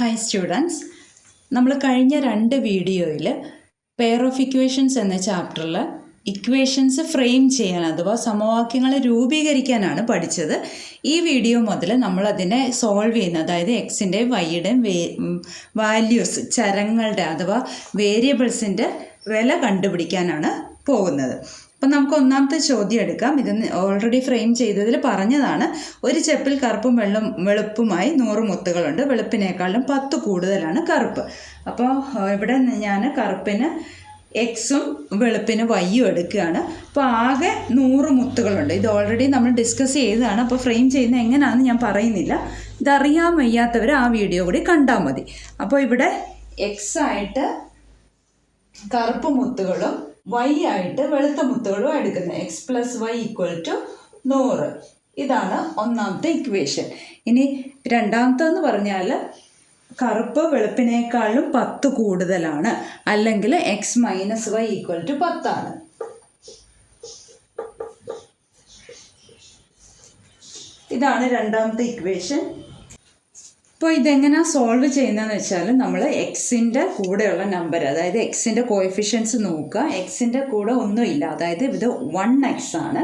Hi students നമ്മൾ കഴിഞ്ഞ രണ്ട് വീഡിയോയിൽ പെയർ ഓഫ് ഇക്വേഷൻസ് എന്ന ചാപ്റ്ററിൽ ഇക്വേഷൻസ് ഫ്രെയിം ചെയ്യാൻ അഥവാ സമവാക്യങ്ങളെ രൂപീകരിക്കാനാണ് പഠിച്ചത്. ഈ വീഡിയോ മുതൽ നമ്മൾ അതിനെ സോൾവ് ചെയ്യുന്ന അതായത് എക്സിന്റെയും വൈയുടെയും വേ വാല്യൂസ് ചരങ്ങളുടെ അഥവാ വേരിയബിൾസിന്റെ വില കണ്ടുപിടിക്കാനാണ് പോകുന്നത്. അപ്പം നമുക്ക് ഒന്നാമത്തെ ചോദ്യം എടുക്കാം. ഇത് ഓൾറെഡി ഫ്രെയിം ചെയ്തതിൽ പറഞ്ഞതാണ്. ഒരു ചെപ്പിൽ കറുപ്പും വെള്ളം വെളുപ്പുമായി നൂറ് മുത്തുകളുണ്ട്. വെളുപ്പിനേക്കാളും പത്ത് കൂടുതലാണ് കറുപ്പ്. അപ്പോൾ ഇവിടെ ഞാൻ കറുപ്പിന് എക്സും വെളുപ്പിന് വൈയും എടുക്കുകയാണ്. അപ്പോൾ ആകെ നൂറ് മുത്തുകളുണ്ട്. ഇത് ഓൾറെഡി നമ്മൾ ഡിസ്കസ് ചെയ്തതാണ്. അപ്പോൾ ഫ്രെയിം ചെയ്യുന്നത് എങ്ങനെയാണെന്ന് ഞാൻ പറയുന്നില്ല. ഇതറിയാൻ വയ്യാത്തവർ ആ വീഡിയോ കൂടി കണ്ടാൽ മതി. അപ്പോൾ ഇവിടെ എക്സായിട്ട് കറുപ്പ് മുത്തുകളും വൈ ആയിട്ട് വെളുത്ത മുത്തുകളും എടുക്കുന്നത്. X plus Y equal to നൂറ്. ഇതാണ് ഒന്നാമത്തെ ഇക്വേഷൻ ഇനി രണ്ടാമത്തെന്ന് പറഞ്ഞാൽ കറുപ്പ് വെളുപ്പിനേക്കാളും പത്ത് കൂടുതലാണ്. അല്ലെങ്കിൽ X minus Y equal to പത്താണ്. ഇതാണ് രണ്ടാമത്തെ ഇക്വേഷൻ ഇപ്പോൾ ഇതെങ്ങനെയാണ് സോൾവ് ചെയ്യുന്നതെന്ന് വെച്ചാൽ നമ്മൾ എക്സിന്റെ കൂടെയുള്ള നമ്പർ അതായത് എക്സിന്റെ കോഎഫിഷ്യൻസ് നോക്കുക. എക്സിന്റെ കൂടെ ഒന്നുമില്ല അതായത് ഇത് വൺ എക്സ് ആണ്.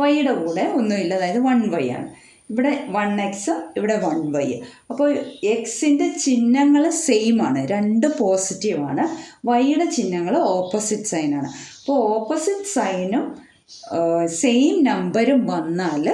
വൈയുടെ കൂടെ ഒന്നുമില്ല അതായത് വൺ വൈ ആണ്. ഇവിടെ വൺ എക്സ് ഇവിടെ വൺ വൈ അപ്പോൾ എക്സിന്റെ ചിഹ്നങ്ങൾ സെയിം ആണ്. രണ്ട് പോസിറ്റീവാണ് വൈയുടെ ചിഹ്നങ്ങൾ ഓപ്പോസിറ്റ് സൈനാണ് അപ്പോൾ ഓപ്പോസിറ്റ് സൈനും സെയിം നമ്പരും വന്നാൽ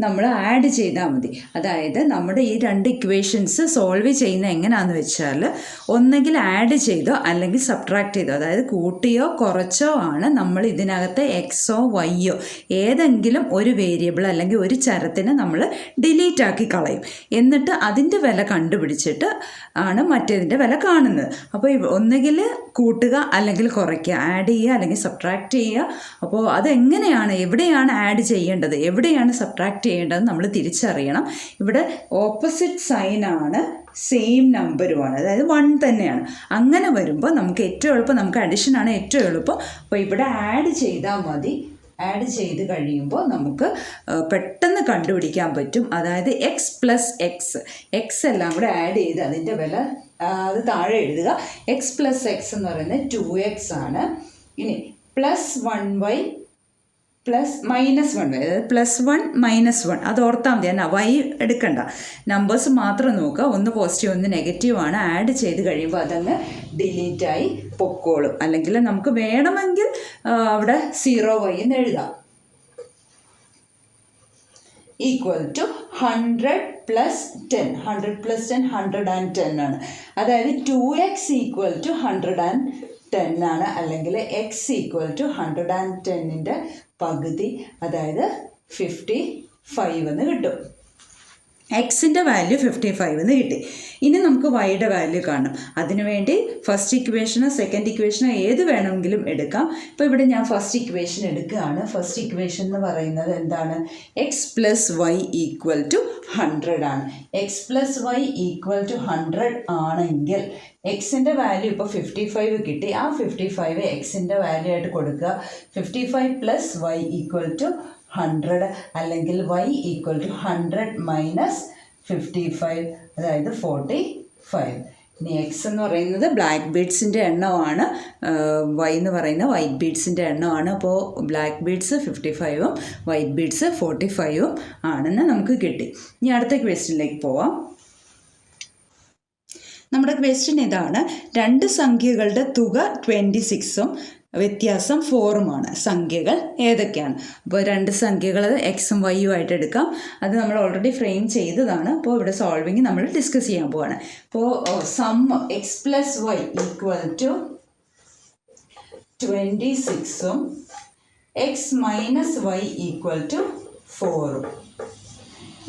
നമ്മൾ ആഡ് ചെയ്താൽ മതി. അതായത് നമ്മുടെ ഈ രണ്ട് ഇക്വേഷൻസ് സോൾവ് ചെയ്യുന്ന എങ്ങനെയാണെന്ന് വെച്ചാൽ ഒന്നെങ്കിൽ ആഡ് ചെയ്തോ അല്ലെങ്കിൽ സബ്ട്രാക്ട് ചെയ്തോ അതായത് കൂട്ടിയോ കുറച്ചോ ആണ് നമ്മൾ ഇതിനകത്ത് എക്സോ വൈയോ ഏതെങ്കിലും ഒരു വേരിയബിൾ അല്ലെങ്കിൽ ഒരു ചരത്തിനെ നമ്മൾ ഡിലീറ്റ് ആക്കി കളയും. എന്നിട്ട് അതിന്റെ വില കണ്ടുപിടിച്ചിട്ട് ആണ് മറ്റേതിന്റെ വില കാണുന്നത്. അപ്പോൾ ഒന്നുകിൽ കൂട്ടുക അല്ലെങ്കിൽ കുറയ്ക്കുക ആഡ് ചെയ്യുക അല്ലെങ്കിൽ സബ്ട്രാക്ട് ചെയ്യുക. അപ്പോൾ അതെങ്ങനെയാണ് എവിടെയാണ് ആഡ് ചെയ്യേണ്ടത് എവിടെയാണ് സബ്ട്രാക്ട് ചെയ്യേണ്ടത് നമ്മൾ തിരിച്ചറിയണം. ഇവിടെ ഓപ്പോസിറ്റ് സൈനാണ് സെയിം നമ്പറുമാണ് അതായത് വൺ തന്നെയാണ്. അങ്ങനെ വരുമ്പോൾ നമുക്ക് ഏറ്റവും എളുപ്പം നമുക്ക് അഡിഷനാണ് ഏറ്റവും എളുപ്പം. അപ്പോൾ ഇവിടെ ആഡ് ചെയ്താൽ മതി. ആഡ് ചെയ്ത് കഴിയുമ്പോൾ നമുക്ക് പെട്ടെന്ന് കണ്ടുപിടിക്കാൻ പറ്റും. അതായത് എക്സ് പ്ലസ് എക്സ് എക്സ് എല്ലാം കൂടെ ആഡ് ചെയ്ത് അതിന്റെ വില അത് താഴെ എഴുതുക. എക്സ് പ്ലസ് എക്സ് എന്ന് പറയുന്നത് ടു എക്സ് ആണ്. ഇനി plus one Y plus minus one അതായത് പ്ലസ് വൺ മൈനസ് വൺ അത് ഓർത്താൽ മതി. എന്നാൽ വൈ എടുക്കണ്ട. നമ്പേഴ്സ് മാത്രം നോക്കുക. ഒന്ന് പോസിറ്റീവ് ഒന്ന് നെഗറ്റീവ് ആണ്. ആഡ് ചെയ്ത് കഴിയുമ്പോൾ അതങ്ങ് ഡിലീറ്റായി പൊക്കോളും. അല്ലെങ്കിൽ നമുക്ക് വേണമെങ്കിൽ അവിടെ സീറോ വൈ എന്ന് എഴുതാം. Equal to hundred plus ten hundred plus ten hundred and ten ആണ്. അതായത് two X equal to hundred and ten ആണ്. അല്ലെങ്കിൽ X equal to hundred and ടെന്നിന്റെ പകുതി അതായത് ഫിഫ്റ്റി ഫൈവ് എന്ന് കിട്ടും. എക്സിന്റെ വാല്യൂ ഫിഫ്റ്റി ഫൈവ് എന്ന് കിട്ടി. ഇനി നമുക്ക് വൈയുടെ വാല്യൂ കാണും. അതിനുവേണ്ടി ഫസ്റ്റ് ഇക്വേഷനോ സെക്കൻഡ് ഇക്വേഷനോ ഏത് വേണമെങ്കിലും എടുക്കാം. ഇപ്പോൾ ഇവിടെ ഞാൻ ഫസ്റ്റ് ഇക്വേഷൻ എടുക്കുകയാണ്. ഫസ്റ്റ് ഇക്വേഷൻ എന്ന് പറയുന്നത് എന്താണ്? X plus Y equal to hundred ആണ്. X plus Y equal to hundred ആണെങ്കിൽ എക്സിന്റെ വാല്യൂ ഇപ്പോൾ ഫിഫ്റ്റി ഫൈവ് കിട്ടി. ആ ഫിഫ്റ്റി ഫൈവ് എക്സിന്റെ വാല്യൂ ആയിട്ട് കൊടുക്കുക. Fifty five plus Y equal to hundred അല്ലെങ്കിൽ Y equal to hundred minus fifty five അതായത് ഫോർട്ടി ഫൈവ് ഇനി എക്സ് എന്ന് പറയുന്നത് ബ്ലാക്ക് ബീഡ്സിന്റെ എണ്ണമാണ്. വൈ എന്ന് പറയുന്ന വൈറ്റ് ബീഡ്സിന്റെ എണ്ണമാണ്. അപ്പോൾ ബ്ലാക്ക് ബീഡ്സ് ഫിഫ്റ്റി ഫൈവും വൈറ്റ് ബീഡ്സ് ഫോർട്ടി ഫൈവും ആണെന്ന് നമുക്ക് കിട്ടി. ഇനി അടുത്ത ക്വസ്റ്റ്യനിലേക്ക് പോവാം. നമ്മുടെ ക്വസ്റ്റ്യൻ ഇതാണ്. രണ്ട് സംഖ്യകളുടെ തുക ട്വന്റി സിക്സും വ്യത്യാസം ഫോറുമാണ്. സംഖ്യകൾ ഏതൊക്കെയാണ്? അപ്പോൾ രണ്ട് സംഖ്യകൾ എക്സും വൈയും ആയിട്ട് എടുക്കാം. അത് നമ്മൾ ഓൾറെഡി ഫ്രെയിം ചെയ്തതാണ്. അപ്പോൾ ഇവിടെ സോൾവിങ് നമ്മൾ ഡിസ്കസ് ചെയ്യാൻ പോവാണ്. അപ്പോൾ sum X plus Y equal to twenty സിക്സും X minus Y equal to ഫോറും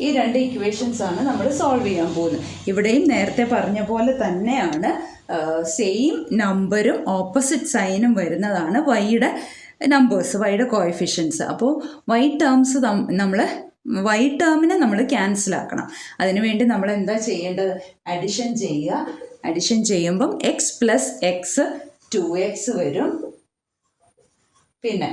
ഈ രണ്ട് ഇക്വേഷൻസ് ആണ് നമ്മൾ സോൾവ് ചെയ്യാൻ പോകുന്നത്. ഇവിടെയും നേരത്തെ പറഞ്ഞ പോലെ തന്നെയാണ് സെയിം നമ്പറും ഓപ്പോസിറ്റ് സൈനും വരുന്നതാണ് വൈയുടെ നമ്പേഴ്സ് വൈയുടെ കോയഫിഷ്യൻസ് അപ്പോൾ വൈ ടേംസ് നമ്മൾ വൈ ടേമിനെ നമ്മൾ ക്യാൻസൽ ആക്കണം. അതിനുവേണ്ടി നമ്മൾ എന്താ ചെയ്യേണ്ടത്? അഡിഷൻ ചെയ്യുക. അഡിഷൻ ചെയ്യുമ്പം X plus X two X വരും. പിന്നെ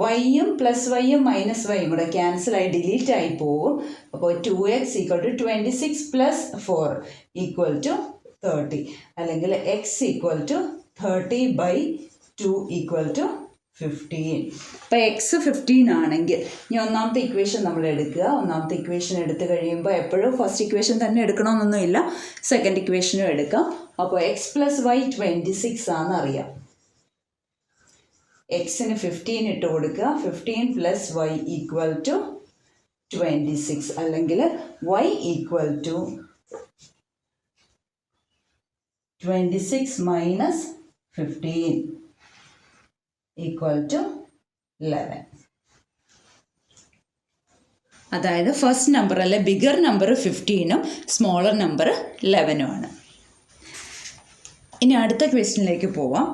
വൈയും പ്ലസ് വൈയും മൈനസ് വൈയും കൂടെ ക്യാൻസലായി ഡിലീറ്റ് ആയി പോവും. അപ്പോൾ two X equal to twenty six plus four equal to thirty അല്ലെങ്കിൽ X equal to thirty by two equal to fifteen ഇപ്പോൾ എക്സ് ഫിഫ്റ്റീൻ ആണെങ്കിൽ ഇനി ഒന്നാമത്തെ ഇക്വേഷൻ നമ്മൾ എടുക്കുക. ഒന്നാമത്തെ ഇക്വേഷൻ എടുത്തു കഴിയുമ്പോൾ എപ്പോഴും ഫസ്റ്റ് ഇക്വേഷൻ തന്നെ എടുക്കണമെന്നൊന്നുമില്ല. സെക്കൻഡ് ഇക്വേഷനും എടുക്കാം. അപ്പോൾ X plus Y twenty six ആണെന്ന് അറിയാം എക്സിന് ഫിഫ്റ്റീൻ ഇട്ട് കൊടുക്കുക. Fifteen plus Y equal to twenty six അല്ലെങ്കിൽ Y equal to twenty six minus fifteen equal to eleven അതായത് ഫസ്റ്റ് നമ്പർ അല്ലെ ബിഗർ നമ്പർ ഫിഫ്റ്റീനും സ്മോളർ നമ്പർ ലെവനുമാണ് ഇനി അടുത്ത ക്വസ്റ്റ്യനിലേക്ക് പോവാം.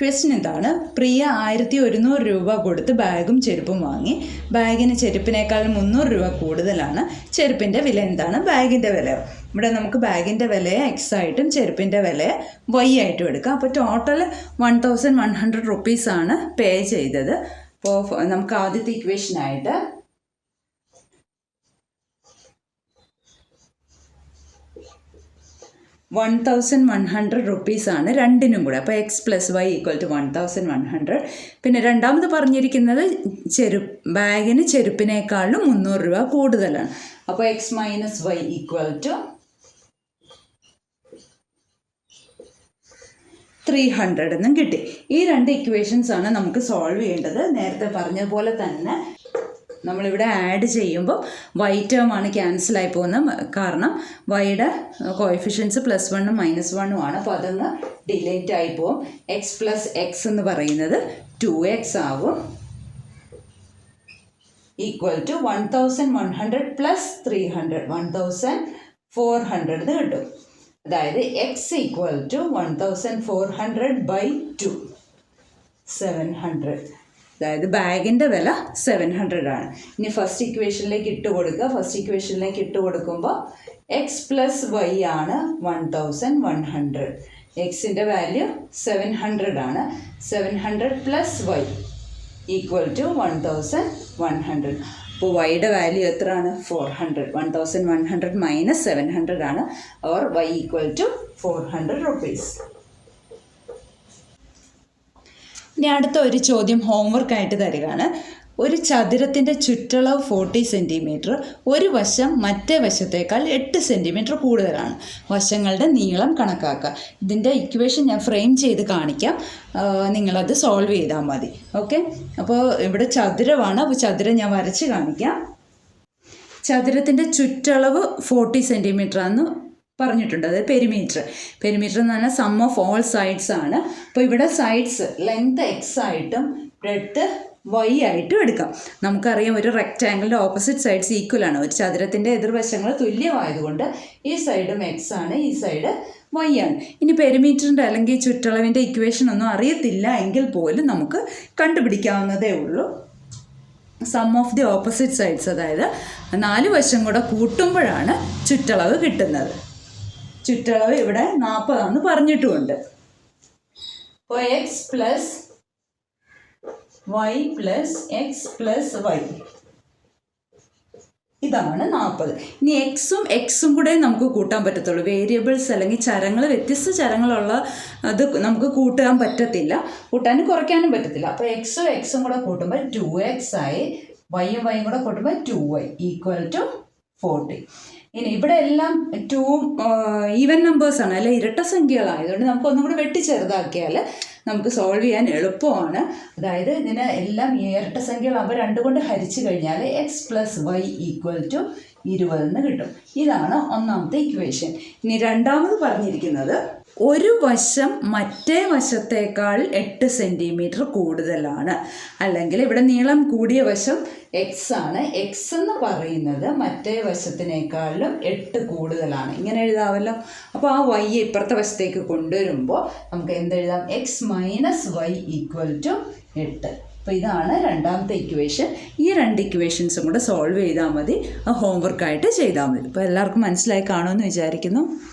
ക്വസ്റ്റ്യൻ എന്താണ്? പ്രിയ ആയിരത്തി ഒരുന്നൂറ് രൂപ കൊടുത്ത് ബാഗും ചെരുപ്പും വാങ്ങി. ബാഗിന് ചെരുപ്പിനേക്കാൾ മുന്നൂറ് രൂപ കൂടുതലാണ്. ചെരുപ്പിന്റെ വില എന്താണ്? ബാഗിന്റെ വില. ഇവിടെ നമുക്ക് ബാഗിന്റെ വില എക്സ് ആയിട്ടും ചെരുപ്പിന്റെ വില വൈ ആയിട്ടും എടുക്കാം. അപ്പോൾ total one thousand one hundred റുപ്പീസാണ് പേ ചെയ്തത്. അപ്പോൾ നമുക്ക് ആദ്യത്തെ ഇക്വേഷനായിട്ട് വൺ തൗസൻഡ് വൺ ഹൺഡ്രഡ് റുപ്പീസാണ് രണ്ടിനും കൂടെ. അപ്പോൾ X plus Y equal to one thousand one hundred പിന്നെ രണ്ടാമത് പറഞ്ഞിരിക്കുന്നത് ചെരു ബാഗിന് ചെരുപ്പിനേക്കാളും മുന്നൂറ് രൂപ കൂടുതലാണ്. അപ്പോൾ X minus Y equal to three hundred എന്നും കിട്ടി. ഈ രണ്ട് ഇക്വേഷൻസ് ആണ് നമുക്ക് സോൾവ് ചെയ്യേണ്ടത്. നേരത്തെ പറഞ്ഞതുപോലെ പോലെ തന്നെ നമ്മളിവിടെ ആഡ് ചെയ്യുമ്പോൾ വൈ ടേം ആണ് ക്യാൻസലായി പോകുന്നത് കാരണം വൈയുടെ കോയിഫിഷ്യൻസ് പ്ലസ് വണ്ണും മൈനസ് വണ്ണും ആണ്. അപ്പോൾ അതൊന്ന് ഡിലേറ്റ് ആയി പോകും. എക്സ് പ്ലസ് എക്സ് എന്ന് പറയുന്നത് ടു എക്സ് ആവും. Equal to one thousand one hundred plus three hundred one thousand four hundred എന്ന് കിട്ടും. അതായത് X equal to one thousand four hundred by two seven hundred അതായത് ബാഗിന്റെ വില സെവൻ ഹൺഡ്രഡ് ആണ്. ഇനി ഫസ്റ്റ് ഇക്വേഷനിലേക്ക് ഇട്ട് കൊടുക്കുക. ഫസ്റ്റ് ഇക്വേഷനിലേക്ക് ഇട്ട് കൊടുക്കുമ്പോൾ എക്സ് പ്ലസ് വൈ ആണ് വൺ തൗസൻഡ് വൺ ഹൺഡ്രഡ് എക്സിന്റെ വാല്യൂ സെവൻ ഹൺഡ്രഡ് ആണ്. Seven hundred plus Y equal to one thousand one hundred അപ്പോൾ വൈയുടെ വാല്യൂ എത്രയാണ്? Four hundred one thousand one hundred minus seven hundred ആണ്. Or Y equal to four hundred rupees ഇനി അടുത്ത ഒരു ചോദ്യം ഹോംവർക്കായിട്ട് തരികയാണ്. ഒരു ചതുരത്തിന്റെ ചുറ്റളവ് ഫോർട്ടി സെന്റിമീറ്റർ ഒരു വശം മറ്റേ വശത്തേക്കാൾ എട്ട് സെന്റിമീറ്റർ കൂടുതലാണ്. വശങ്ങളുടെ നീളം കണക്കാക്കുക. ഇതിന്റെ ഇക്വേഷൻ ഞാൻ ഫ്രെയിം ചെയ്ത് കാണിക്കാം. നിങ്ങളത് സോൾവ് ചെയ്താൽ മതി. ഓക്കെ അപ്പോൾ ഇവിടെ ചതുരമാണ്. അപ്പോൾ ചതുരം ഞാൻ വരച്ച് കാണിക്കാം. ചതുരത്തിന്റെ ചുറ്റളവ് ഫോർട്ടി സെന്റിമീറ്റർ ആണെന്ന് പറഞ്ഞിട്ടുണ്ട്. അതായത് പെരിമീറ്റർ പെരിമീറ്റർ എന്ന് പറഞ്ഞാൽ സം ഓഫ് ഓൾ സൈഡ്സ് ആണ്. അപ്പോൾ ഇവിടെ സൈഡ്സ് ലെങ്ത് എക്സ് ആയിട്ടും ബ്രെഡ്ത്ത് വൈ ആയിട്ടും എടുക്കാം. നമുക്കറിയാം ഒരു റെക്റ്റാങ്കിളിന്റെ ഓപ്പോസിറ്റ് സൈഡ്സ് ഈക്വൽ ആണ്. ഒരു ചതുരത്തിന്റെ എതിർവശങ്ങൾ തുല്യമായതുകൊണ്ട് ഈ സൈഡും എക്സ് ആണ് ഈ സൈഡ് വൈ ആണ്. ഇനി പെരിമീറ്ററിന്റെ അല്ലെങ്കിൽ ചുറ്റളവിന്റെ ഇക്വേഷൻ ഒന്നും അറിയത്തില്ല എങ്കിൽ പോലും നമുക്ക് കണ്ടുപിടിക്കാവുന്നതേ ഉള്ളൂ. Sum of the opposite sides അതായത് നാല് വശം കൂടെ കൂട്ടുമ്പോഴാണ് ചുറ്റളവ് കിട്ടുന്നത്. ചുറ്റളവ് ഇവിടെ നാൽപ്പതാന്ന് പറഞ്ഞിട്ടുമുണ്ട്. അപ്പോൾ X plus Y plus X plus Y ഇതാണ് നാൽപ്പത് ഇനി എക്സും എക്സും കൂടെ നമുക്ക് കൂട്ടാൻ പറ്റത്തുള്ളൂ. വേരിയബിൾസ് അല്ലെങ്കിൽ ചരങ്ങൾ വ്യത്യസ്ത ചരങ്ങളുള്ള അത് നമുക്ക് കൂട്ടാൻ പറ്റത്തില്ല. കൂട്ടാനും കുറയ്ക്കാനും പറ്റത്തില്ല. അപ്പോൾ എക്സും എക്സും കൂടെ കൂട്ടുമ്പോൾ ടു എക്സ് ആയി വൈയും വൈയും കൂടെ കൂട്ടുമ്പോൾ two Y equal to forty ഇനി ഇവിടെ എല്ലാം ഏറ്റവും ഈവൻ നമ്പേഴ്സാണ് അല്ലെ ഇരട്ട സംഖ്യകളായതുകൊണ്ട് നമുക്ക് ഒന്നും കൂടെ വെട്ടി ചെറുതാക്കിയാൽ നമുക്ക് സോൾവ് ചെയ്യാൻ എളുപ്പമാണ്. അതായത് ഇതിന് എല്ലാം ഇരട്ട സംഖ്യകളാകുമ്പോൾ രണ്ട് കൊണ്ട് ഹരിച്ചു കഴിഞ്ഞാൽ X plus Y equal to ഇരുപതെന്ന് കിട്ടും. ഇതാണ് ഒന്നാമത്തെ ഇക്വേഷൻ ഇനി രണ്ടാമത് പറഞ്ഞിരിക്കുന്നത് ഒരു വശം മറ്റേ വശത്തേക്കാൾ എട്ട് സെന്റിമീറ്റർ കൂടുതലാണ്. അല്ലെങ്കിൽ ഇവിടെ നീളം കൂടിയ വശം എക്സ് ആണ്. എക്സ് എന്ന് പറയുന്നത് മറ്റേ വശത്തിനേക്കാളും എട്ട് കൂടുതലാണ്. ഇങ്ങനെ എഴുതാമല്ലോ അപ്പോൾ ആ വൈ ഇപ്പുറത്തെ വശത്തേക്ക് കൊണ്ടുവരുമ്പോൾ നമുക്ക് എന്തെഴുതാം X minus Y equal to എട്ട്. അപ്പോൾ ഇതാണ് രണ്ടാമത്തെ ഇക്വേഷൻ ഈ രണ്ട് ഇക്വേഷൻസും കൂടെ സോൾവ് ചെയ്താൽ മതി. ഹോംവർക്കായിട്ട് ചെയ്താൽ മതി. അപ്പോൾ എല്ലാവർക്കും മനസ്സിലായി കാണുമെന്ന് വിചാരിക്കുന്നു.